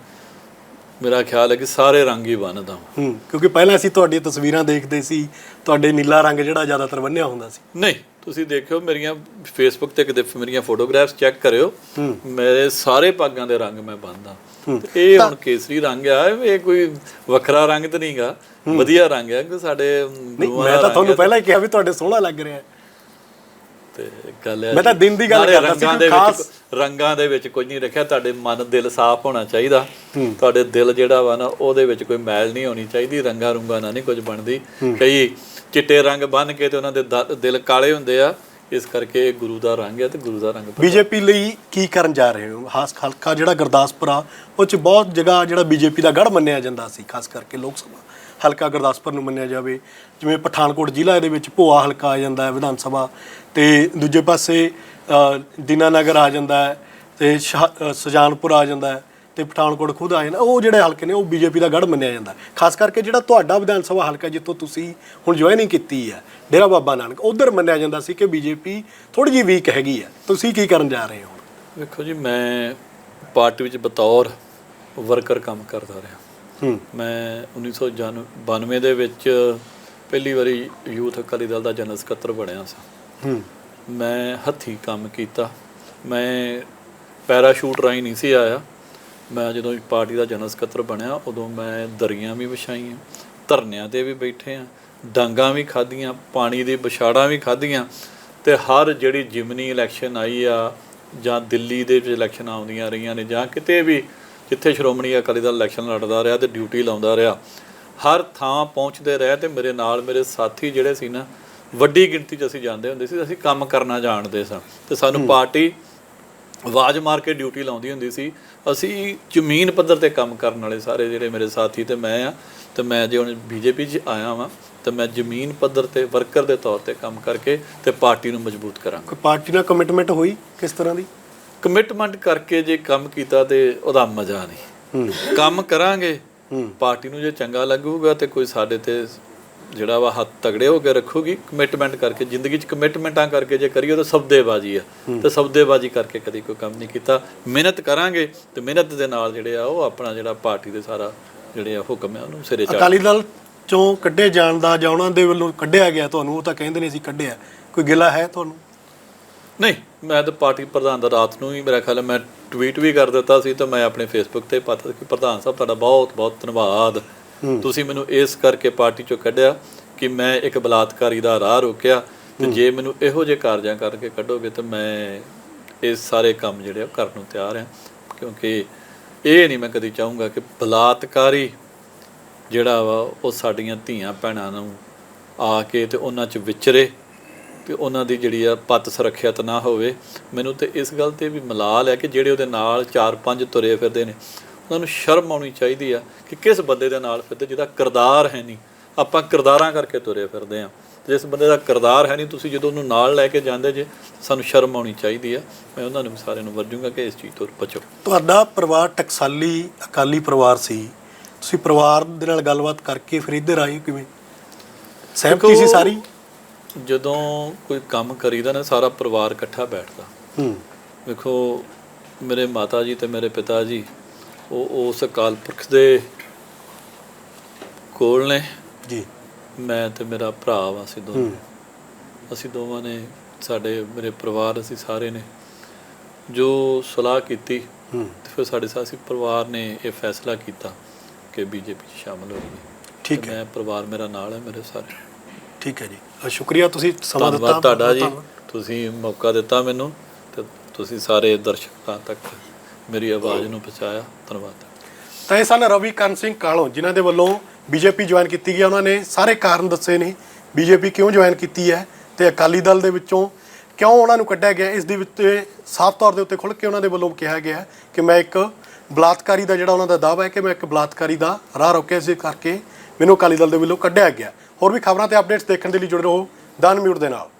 ਮੇਰਾ ਖਿਆਲ ਹੈ ਕਿ ਸਾਰੇ ਰੰਗ ਹੀ ਬੰਨਦਾ ਹਾਂ ਕਿਉਂਕਿ ਪਹਿਲਾਂ ਅਸੀਂ ਤੁਹਾਡੀਆਂ ਤਸਵੀਰਾਂ ਦੇਖਦੇ ਸੀ ਤੁਹਾਡੇ ਨੀਲਾ ਰੰਗ ਜਿਹੜਾ ਜ਼ਿਆਦਾਤਰ ਬੰਨਿਆ ਹੁੰਦਾ ਸੀ। ਨਹੀਂ ਤੁਸੀਂ ਦੇਖਿਓ ਮੇਰੀਆਂ ਫੇਸਬੁੱਕ ਤੇ ਕਿਤੇ ਮੇਰੀਆਂ ਫੋਟੋਗ੍ਰਾਫਸ ਚੈੱਕ ਕਰਿਓ ਮੇਰੇ ਸਾਰੇ ਪੱਗਾਂ ਦੇ ਰੰਗ ਮੈਂ ਬੰਨਦਾ। ਇਹ ਹੁਣ ਕੇਸਰੀ ਰੰਗ ਆ ਇਹ ਕੋਈ ਵੱਖਰਾ ਰੰਗ ਤਾਂ ਨਹੀਂਗਾ ਵਧੀਆ ਰੰਗ ਹੈ ਕਿ ਸਾਡੇ ਮੈਂ ਤਾਂ ਤੁਹਾਨੂੰ। ਪਹਿਲਾਂ ਹੀ ਕਿਹਾ ਵੀ ਤੁਹਾਡੇ ਸੋਹਣਾ ਲੱਗ ਰਿਹਾ। ਹੈ ਤੇ ਗੱਲ ਹੈ ਮੈਂ ਤਾਂ ਦਿਨ ਦੀ ਗੱਲ ਨਾਲੇ ਕਰਦਾ ਸੀ, ਰੰਗਾਂ ਦੇ ਵਿੱਚ ਰੰਗਾਂ ਦੇ ਵਿੱਚ ਕੁਝ ਨਹੀਂ ਰੱਖਿਆ ਤੁਹਾਡੇ ਮਨ ਦਿਲ ਸਾਫ਼ ਹੋਣਾ ਚਾਹੀਦਾ। ਤੁਹਾਡੇ ਦਿਲ ਜਿਹੜਾ ਵਾ ਨਾ ਉਹਦੇ ਵਿੱਚ ਕੋਈ ਮੈਲ ਨਹੀਂ ਹੋਣੀ ਚਾਹੀਦੀ ਰੰਗਾਂ ਰੁੰਗਾਂ ਨਾਲ ਨਹੀਂ ਕੁਝ ਬਣਦੀ। ਕਈ ਚਿੱਟੇ ਰੰਗ ਬੰਨ ਕੇ ਤੇ ਉਹਨਾਂ ਦੇ ਦਿਲ ਕਾਲੇ ਹੁੰਦੇ ਆ ਇਸ ਕਰਕੇ ਗੁਰੂ ਦਾ ਰੰਗ ਹੈ ਤੇ ਗੁਰੂ ਦਾ ਰੰਗ ਬੀਜੇਪੀ ਲਈ ਕੀ ਕਰਨ ਜਾ ਰਹੇ ਹੋ? ਖਾਸ ਹਲਕਾ ਜਿਹੜਾ ਗੁਰਦਾਸਪੁਰ ਆ ਉਹ ਚ ਬਹੁਤ ਜਗ੍ਹਾ ਜਿਹੜਾ ਬੀਜੇਪੀ ਦਾ ਗੜ ਮੰਨਿਆ ਜਾਂਦਾ ਸੀ ਖਾਸ ਕਰਕੇ ਲੋਕ ਸਭਾ। ਹਲਕਾ ਗੁਰਦਾਸਪੁਰ ਨੂੰ ਮੰਨਿਆ ਜਾਵੇ ਜਿਵੇਂ ਪਠਾਨਕੋਟ ਜ਼ਿਲ੍ਹਾ ਦੇ ਵਿੱਚ ਭੋਆ ਹਲਕਾ ਆ ਜਾਂਦਾ ਹੈ ਵਿਧਾਨ ਸਭਾ ਤੇ ਦੂਜੇ ਪਾਸੇ ਅ, ਦੀਨਾਨਗਰ ਆ ਜਾਂਦਾ ਹੈ ਤੇ ਸ਼ਾਹ- ਸੁਜਾਨਪੁਰ ਆ ਜਾਂਦਾ ਹੈ ਤੇ ਪਠਾਨਕੋਟ ਖੁਦ ਆ ਜਾਂਦਾ ਉਹ ਜਿਹੜੇ ਹਲਕੇ ਨੇ ਉਹ ਬੀਜੇਪੀ ਦਾ ਗੜ ਮੰਨਿਆ ਜਾਂਦਾ ਖਾਸ ਕਰਕੇ ਜਿਹੜਾ ਤੁਹਾਡਾ ਵਿਧਾਨ ਸਭਾ ਹਲਕਾ ਜਿੱਥੋਂ ਤੁਸੀਂ ਹੁਣ ਜੁਆਇਨਿੰਗ ਕੀਤੀ ਹੈ ਡੇਰਾ ਬਾਬਾ ਨਾਨਕ ਉਧਰ ਮੰਨਿਆ ਜਾਂਦਾ ਸੀ ਕਿ ਬੀਜੇਪੀ ਥੋੜੀ ਜਿਹੀ ਵੀਕ ਹੈਗੀ ਹੈ। ਤੁਸੀਂ ਕੀ ਕਰਨ ਜਾ ਰਹੇ ਹੋ ਹੁਣ? ਵੇਖੋ ਜੀ ਮੈਂ ਪਾਰਟੀ ਵਿੱਚ ਬਤੌਰ ਵਰਕਰ ਕੰਮ ਕਰਦਾ ਰਿਹਾ। ਮੈਂ 1992 ਦੇ ਵਿੱਚ ਪਹਿਲੀ ਵਾਰੀ ਯੂਥ ਅਕਾਲੀ ਦਲ ਦਾ ਜਨਰਲ ਸਕੱਤਰ ਬਣਿਆ ਸੀ। ਮੈਂ ਹੱਥੀਂ ਕੰਮ ਕੀਤਾ। ਮੈਂ ਪੈਰਾਸ਼ੂਟ ਰਾਹੀਂ ਨਹੀਂ ਸੀ ਆਇਆ। ਮੈਂ ਜਦੋਂ ਪਾਰਟੀ ਦਾ ਜਨਰਲ ਸਕੱਤਰ ਬਣਿਆ ਉਦੋਂ ਮੈਂ ਦਰੀਆਂ ਵੀ ਵਿਛਾਈਆਂ ਧਰਨਿਆਂ ਤੇ ਵੀ ਬੈਠੇ ਆ ਡਾਂਗਾਂ ਵੀ ਖਾਧੀਆਂ ਪਾਣੀ ਦੀ ਵਿਛਾੜਾਂ ਵੀ ਖਾਧੀਆਂ ਤੇ ਹਰ ਜਿਹੜੀ ਜਿਮਨੀ ਇਲੈਕਸ਼ਨ ਆਈ ਆ ਜਾਂ ਦਿੱਲੀ ਦੇ ਵਿੱਚ ਇਲੈਕਸ਼ਨ ਆਉਂਦੀਆਂ ਰਹੀਆਂ ਨੇ ਜਾਂ ਕਿਤੇ ਵੀ ਜਿੱਥੇ ਸ਼੍ਰੋਮਣੀ ਅਕਾਲੀ ਦਲ ਇਲੈਕਸ਼ਨ ਲੜਦਾ ਰਿਹਾ ਤੇ ਡਿਊਟੀ ਲਾਉਂਦਾ ਰਿਹਾ। ਹਰ ਥਾਂ ਪਹੁੰਚਦੇ ਰਹੇ ਤੇ ਮੇਰੇ ਨਾਲ ਮੇਰੇ ਸਾਥੀ ਜਿਹੜੇ ਸੀ ਨਾ ਵੱਡੀ ਗਿਣਤੀ 'ਚ ਅਸੀਂ ਜਾਂਦੇ ਹੁੰਦੇ ਸੀ ਅਸੀਂ ਕੰਮ ਕਰਨਾ ਜਾਣਦੇ ਸਾਂ। ਤੇ ਸਾਨੂੰ ਪਾਰਟੀ ਆਵਾਜ਼ ਮਾਰ ਕੇ ਡਿਊਟੀ ਲਾਉਂਦੀ ਹੁੰਦੀ ਸੀ। ਅਸੀਂ ਜ਼ਮੀਨ ਪੱਧਰ ਤੇ ਕੰਮ ਕਰਨ ਵਾਲੇ ਸਾਰੇ ਜਿਹੜੇ ਮੇਰੇ ਸਾਥੀ ਤੇ ਮੈਂ ਆ ਤੇ ਮੈਂ ਜੇ ਹੁਣ ਬੀਜੇਪੀ 'ਚ ਆਇਆ ਵਾਂ ਤੇ ਮੈਂ ਜ਼ਮੀਨ ਪੱਧਰ ਤੇ ਵਰਕਰ ਦੇ ਤੌਰ ਤੇ ਕੰਮ ਕਰਕੇ ਤੇ ਪਾਰਟੀ ਨੂੰ ਮਜ਼ਬੂਤ ਕਰਾਂਗਾ। ਕੋਈ ਪਾਰਟੀ ਨਾਲ ਕਮਿਟਮੈਂਟ ਹੋਈ ਕਿਸ ਤਰ੍ਹਾਂ ਦੀ? ਕਮਿਟਮੈਂਟ ਕਰਕੇ ਜੇ ਕੰਮ ਕੀਤਾ ਤੇ ਉਹਦਾ ਮਜ਼ਾ ਨਹੀਂ। ਕੰਮ ਕਰਾਂਗੇ। ਪਾਰਟੀ ਨੂੰ ਜੇ ਚੰਗਾ ਲੱਗੂਗਾ ਤੇ ਕੋਈ ਸਾਡੇ ਤੇ ਜਿਹੜਾ ਵਾ ਹੱਥ ਤਗੜੇ ਹੋ ਕੇ ਰੱਖੂਗੀ ਕਮਿਟਮੈਂਟ ਕਰਕੇ ਜ਼ਿੰਦਗੀ 'ਚ ਕਮਿਟਮੈਂਟਾਂ ਕਰਕੇ ਜੇ ਕਰੀਏ ਤਾਂ ਸਬਦੇਬਾਜ਼ੀ ਆ। ਤੇ ਸਬਦੇਬਾਜ਼ੀ ਕਰਕੇ ਕਦੀ ਕੋਈ ਕੰਮ ਨਹੀਂ ਕੀਤਾ। ਮਿਹਨਤ ਕਰਾਂਗੇ ਤੇ ਮਿਹਨਤ ਦੇ ਨਾਲ ਜਿਹੜੇ ਆ ਉਹ ਆਪਣਾ ਜਿਹੜਾ ਪਾਰਟੀ ਦੇ ਸਾਰਾ ਜਿਹੜੇ ਆ ਹੁਕਮ ਹੈ ਉਹਨੂੰ ਸਿਰੇ ਚੜ੍ਹਾ ਅਕਾਲੀ ਦਲ ਚੋਂ ਕੱਢੇ ਜਾਣ ਦਾ ਜਾਂ ਉਹਨਾਂ ਦੇ ਵੱਲੋਂ ਕੱਢਿਆ ਗਿਆ ਤੁਹਾਨੂੰ ਉਹ ਤਾਂ ਕਹਿੰਦੇ ਨੇ ਅਸੀਂ ਕੱਢਿਆ। ਕੋਈ ਗਿਲਾ ਹੈ ਤੁਹਾਨੂੰ? ਨਹੀਂ ਮੈਂ ਤਾਂ ਪਾਰਟੀ ਪ੍ਰਧਾਨ ਦਾ ਰਾਤ ਨੂੰ ਹੀ ਮੇਰਾ ਖਿਆਲ ਹੈ ਮੈਂ ਟਵੀਟ ਵੀ ਕਰ ਦਿੱਤਾ ਸੀ ਤਾਂ ਮੈਂ ਆਪਣੇ ਫੇਸਬੁੱਕ ਤੇ ਪਤਾ ਕਿ ਪ੍ਰਧਾਨ ਸਾਹਿਬ ਤੁਹਾਡਾ ਬਹੁਤ ਬਹੁਤ ਧੰਨਵਾਦ। ਤੁਸੀਂ ਮੈਨੂੰ ਇਸ ਕਰਕੇ ਪਾਰਟੀ ਚੋਂ ਕੱਢਿਆ ਕਿ ਮੈਂ ਇੱਕ ਬਲਾਤਕਾਰੀ ਦਾ ਰਾਹ ਰੋਕਿਆ ਤੇ ਜੇ ਮੈਨੂੰ ਇਹੋ ਜਿਹੇ ਕਾਰਜਾਂ ਕਰਕੇ ਕੱਢੋਗੇ ਤਾਂ ਮੈਂ ਇਹ ਸਾਰੇ ਕੰਮ ਜਿਹੜੇ ਆ ਉਹ ਕਰਨ ਨੂੰ ਤਿਆਰ ਹਾਂ। ਕਿਉਂਕਿ ਇਹ ਨਹੀਂ ਮੈਂ ਕਦੀ ਚਾਹੂੰਗਾ ਕਿ ਬਲਾਤਕਾਰੀ ਜਿਹੜਾ ਵਾ ਉਹ ਸਾਡੀਆਂ ਧੀਆਂ ਭੈਣਾਂ ਨੂੰ ਆ ਕੇ ਤੇ ਉਹਨਾਂ 'ਚ ਵਿਚਰੇ। ਤੇ ਉਹਨਾਂ ਦੀ ਜਿਹੜੀ ਆ ਪੱਤ ਸੁਰੱਖਿਅਤ ਨਾ ਹੋਵੇ। ਮੈਨੂੰ ਤੇ ਇਸ ਗੱਲ ਤੇ ਵੀ ਮਲਾਲ ਹੈ ਕਿ ਜਿਹੜੇ ਉਹਦੇ ਨਾਲ ਚਾਰ ਪੰਜ ਤੁਰੇ ਫਿਰਦੇ ਨੇ ਉਹਨਾਂ ਨੂੰ ਸ਼ਰਮ ਆਉਣੀ ਚਾਹੀਦੀ ਆ ਕਿ ਕਿਸ ਬੰਦੇ ਦੇ ਨਾਲ ਫਿਰਦੇ ਜਿਹਦਾ ਕਿਰਦਾਰ ਹੈ ਨਹੀਂ। ਆਪਾਂ ਕਿਰਦਾਰਾਂ ਕਰਕੇ ਤੁਰੇ ਫਿਰਦੇ ਆ। ਜਿਸ ਬੰਦੇ ਦਾ ਕਿਰਦਾਰ ਹੈ ਨਹੀਂ ਤੁਸੀਂ ਜਦੋਂ ਉਹਨੂੰ ਨਾਲ ਲੈ ਕੇ ਜਾਂਦੇ ਜੇ ਸਾਨੂੰ ਸ਼ਰਮ ਆਉਣੀ ਚਾਹੀਦੀ ਆ। ਮੈਂ ਉਹਨਾਂ ਨੂੰ ਸਾਰਿਆਂ ਨੂੰ ਵਰਜੂੰਗਾ ਕਿ ਇਸ ਚੀਜ਼ ਤੋਂ ਬਚੋ। ਤੁਹਾਡਾ ਪਰਿਵਾਰ ਟਕਸਾਲੀ ਅਕਾਲੀ ਪਰਿਵਾਰ ਸੀ। ਤੁਸੀਂ ਪਰਿਵਾਰ ਦੇ ਨਾਲ ਗੱਲਬਾਤ ਕਰਕੇ ਫਿਰ ਇੱਧਰ ਆਏ ਕਿਵੇਂ? ਸਹਿਮਤੀ ਸੀ ਸਾਰੀ? ਜਦੋਂ ਕੋਈ ਕੰਮ ਕਰੀਦਾ ਨਾ ਸਾਰਾ ਪਰਿਵਾਰ ਇਕੱਠਾ ਬੈਠਦਾ। ਹੂੰ। ਵੇਖੋ ਮੇਰੇ ਮਾਤਾ ਜੀ ਤੇ ਮੇਰੇ ਪਿਤਾ ਜੀ ਉਹ ਉਸ ਅਕਾਲ ਪੁਰਖ ਦੇ ਕੋਲ ਨੇ। ਜੀ। ਮੈਂ ਤੇ ਮੇਰਾ ਭਰਾ ਵਾ ਅਸੀਂ ਹੂੰ। ਅਸੀਂ ਦੋਵਾਂ ਨੇ ਸਾਡੇ ਮੇਰੇ ਪਰਿਵਾਰ ਅਸੀਂ ਸਾਰੇ ਨੇ ਜੋ ਸਲਾਹ ਕੀਤੀ ਹੂੰ। ਤੇ ਫਿਰ ਸਾਡੇ ਸਾਥੀ ਪਰਿਵਾਰ ਨੇ ਇਹ ਫੈਸਲਾ ਕੀਤਾ ਕਿ ਬੀਜੇਪੀ 'ਚ ਸ਼ਾਮਲ ਹੋਈਏ ਠੀਕ ਤੇ ਹੈ ਮੈਂ ਪਰਿਵਾਰ ਮੇਰਾ ਨਾਲ ਹੈ ਮੇਰੇ ਸਾਰੇ। ਠੀਕ ਹੈ ਜੀ। ਅ, ਸ਼ੁਕਰੀਆ ਤੁਸੀਂ ਸਮਾਂ ਦਿੱਤਾ। ਧੰਨਵਾਦ ਤੁਹਾਡਾ ਜੀ। ਧੰਨਵਾਦ। ਤੁਸੀਂ ਮੌਕਾ ਦਿੱਤਾ ਮੈਨੂੰ ਤੇ ਤੁਸੀਂ ਸਾਰੇ ਦਰਸ਼ਕਾਂ ਤੱਕ ਮੇਰੀ ਆਵਾਜ਼ ਨੂੰ ਪਹੁੰਚਾਇਆ। ਧੰਨਵਾਦ। ਤਾਂ ਇਹ ਸਨ ਰਵੀ ਕੰਨ ਸਿੰਘ ਕਾਲੋਂ ਜਿਨ੍ਹਾਂ ਦੇ ਵੱਲੋਂ ਬੀਜੇਪੀ ਜੁਆਇਨ ਕੀਤੀ ਗਈ। ਹੈ। ਉਹਨਾਂ ਨੇ ਸਾਰੇ ਕਾਰਨ ਦੱਸੇ ਨੇ ਬੀਜੇਪੀ ਕਿਉਂ ਜੁਆਇਨ ਕੀਤੀ ਹੈ ਤੇ ਅਕਾਲੀ ਦਲ ਦੇ ਵਿੱਚੋਂ ਕਿਉਂ ਉਹਨਾਂ ਨੂੰ ਕੱਢਿਆ ਗਿਆ ਇਸ ਦੇ ਵਿੱਚ ਸਾਫ਼ ਤੌਰ ਦੇ ਉੱਤੇ ਖੁੱਲ੍ਹ ਕੇ ਉਹਨਾਂ ਦੇ ਵੱਲੋਂ ਕਿਹਾ ਗਿਆ ਹੈ ਕਿ ਮੈਂ ਇੱਕ ਬਲਾਤਕਾਰੀ ਦਾ ਜਿਹੜਾ ਉਹਨਾਂ ਦਾ ਦਾਅਵਾ ਹੈ ਕਿ ਮੈਂ ਇੱਕ ਬਲਾਤਕਾਰੀ ਦਾ ਰਾਹ ਰੋਕਿਆ ਇਸ ਕਰਕੇ ਮੈਨੂੰ ਅਕਾਲੀ ਦਲ ਦੇ ਵੱਲੋਂ ਕੱਢਿਆ ਗਿਆ। ਹੋਰ ਵੀ ਖਬਰਾਂ ਤੇ ਅਪਡੇਟਸ ਦੇਖਣ ਦੇ ਲਈ ਜੁੜੇ ਰਹੋ ਦਨ ਮਿਊਟ ਦੇ ਨਾਲ।